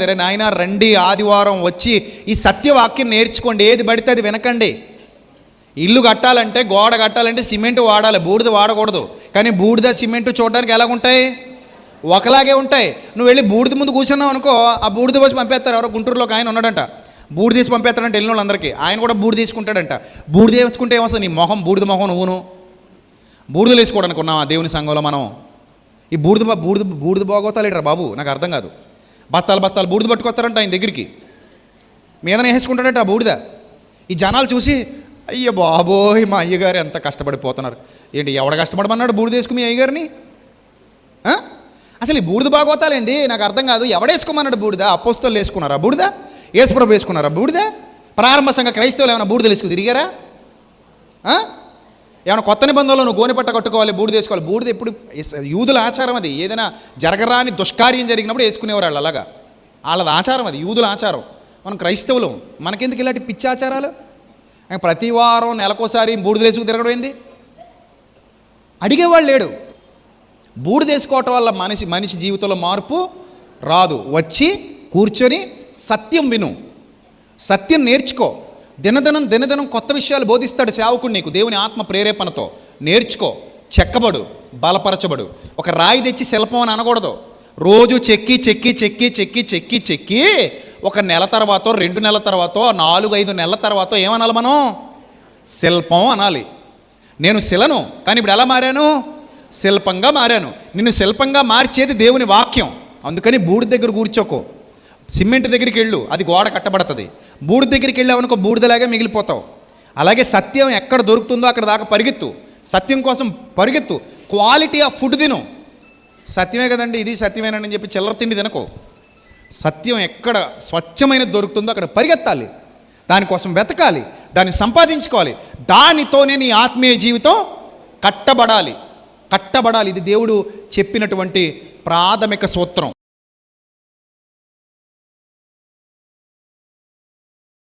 సరే నాయన రండి. ఆదివారం వచ్చి ఈ సత్యవాక్యం నేర్చుకోండి. ఏది పడితే అది వినకండి. ఇల్లు కట్టాలంటే గోడ కట్టాలంటే సిమెంట్ వాడాలి. బూడిద వాడకూడదు. కానీ బూడిద సిమెంట్ చూడడానికి ఎలాగుంటాయి? ఒకలాగే ఉంటాయి. నువ్వు వెళ్ళి బూడిద ముందు కూర్చున్నావు అనుకో ఆ బూడిద వచ్చి పంపేస్తారు. ఎవరో గుంటూరులో ఆయన ఉన్నాడంట. బూడి తీసి పంపేస్తాడంట వెళ్ళిన వాళ్ళందరికీ. ఆయన కూడా బూడిద తీసుకుంటాడంట. బూడిద వేసుకుంటే ఏమొస్తుంది? నీ మొహం బూడిద మొహం నువ్వును. బూడిదలు వేసుకోవడానికి ఆ దేవుని సంఘంలో మనం? ఈ బూడిద బా- బూడిద బూడిద బాగోతాలేటరా బాబు? నాకు అర్థం కాదు. బత్తాలు బత్తాలు బూడిద పట్టుకొస్తారంట ఆయన దగ్గరికి. మీదనే వేసుకుంటాడంట ఆ బూడిద? ఈ జనాలు చూసి అయ్య బాబోయ్ మా అయ్యగారు ఎంత కష్టపడిపోతున్నారు. ఏంటి ఎవడ కష్టపడమన్నాడు బూడిద వేసుకుని మీ అయ్యగారిని? అసలు ఈ బూడిద బాగోతాలేంది నాకు అర్థం కాదు. ఎవడేసుకోమన్నాడు బూడిద? అపోస్తలు వేసుకున్నారా బూడిద? యేసుప్రభు వేసుకున్నారా బూడిద? ప్రారంభ సంఘ క్రైస్తవులు ఏమైనా బూడిదలు వేసుకు తిరిగారా? ఏమైనా కొత్త నిబంధనలో నువ్వు గోనెపట్ట కట్టుకోవాలి బూడిద వేసుకోవాలి బూడిద ఎప్పుడు యూదుల ఆచారం అది. ఏదైనా జరగరాని దుష్కార్యం జరిగినప్పుడు వేసుకునేవారు వాళ్ళు అలాగా. వాళ్ళది ఆచారం అది యూదుల ఆచారం. మనం క్రైస్తవులం. మనకెందుకు ఇలాంటి పిచ్చి ఆచారాలు? ప్రతి వారం నెలకోసారి బూడిద వేసుకు తిరగడం ఏంది? అడిగేవాళ్ళు లేడు. బూడిద వేసుకోవటం వల్ల మనిషి మనిషి జీవితంలో మార్పు రాదు. వచ్చి కూర్చొని సత్యం విను. సత్యం నేర్చుకో. దినదినం దినదినం కొత్త విషయాలు బోధిస్తాడు సేవకుడు నీకు దేవుని ఆత్మ ప్రేరేపణతో. నేర్చుకో చెక్కబడు బలపరచబడు. ఒక రాయి తెచ్చి శిల్పం అని అనకూడదు. రోజు చెక్కి చెక్కి చెక్కి చెక్కి చెక్కి చెక్కి ఒక నెల తర్వాత రెండు నెలల తర్వాత నాలుగు ఐదు నెలల తర్వాత ఏమనాలి మనం? శిల్పం అనాలి. నేను శిలను కానీ ఇప్పుడు ఎలా మారాను? శిల్పంగా మారాను. నిన్ను శిల్పంగా మార్చేది దేవుని వాక్యం. అందుకని బూడి దగ్గర కూర్చోకో. సిమెంట్ దగ్గరికి వెళ్ళు అది గోడ కట్టబడుతుంది. బూడి దగ్గరికి వెళ్ళావనుకో బూడిదలాగే మిగిలిపోతావు. అలాగే సత్యం ఎక్కడ దొరుకుతుందో అక్కడ దాకా పరిగెత్తు. సత్యం కోసం పరిగెత్తు. క్వాలిటీ ఆఫ్ ఫుడ్ తిను. సత్యమే కదండి ఇది సత్యమేనని చెప్పి చిల్లర తిండి తినకో. సత్యం ఎక్కడ స్వచ్ఛమైనది దొరుకుతుందో అక్కడ పరిగెత్తాలి. దానికోసం వెతకాలి. దాన్ని సంపాదించుకోవాలి. దానితోనే నీ ఆత్మీయ జీవితం కట్టబడాలి. కట్టబడాలి. ఇది దేవుడు చెప్పినటువంటి ప్రాథమిక సూత్రం.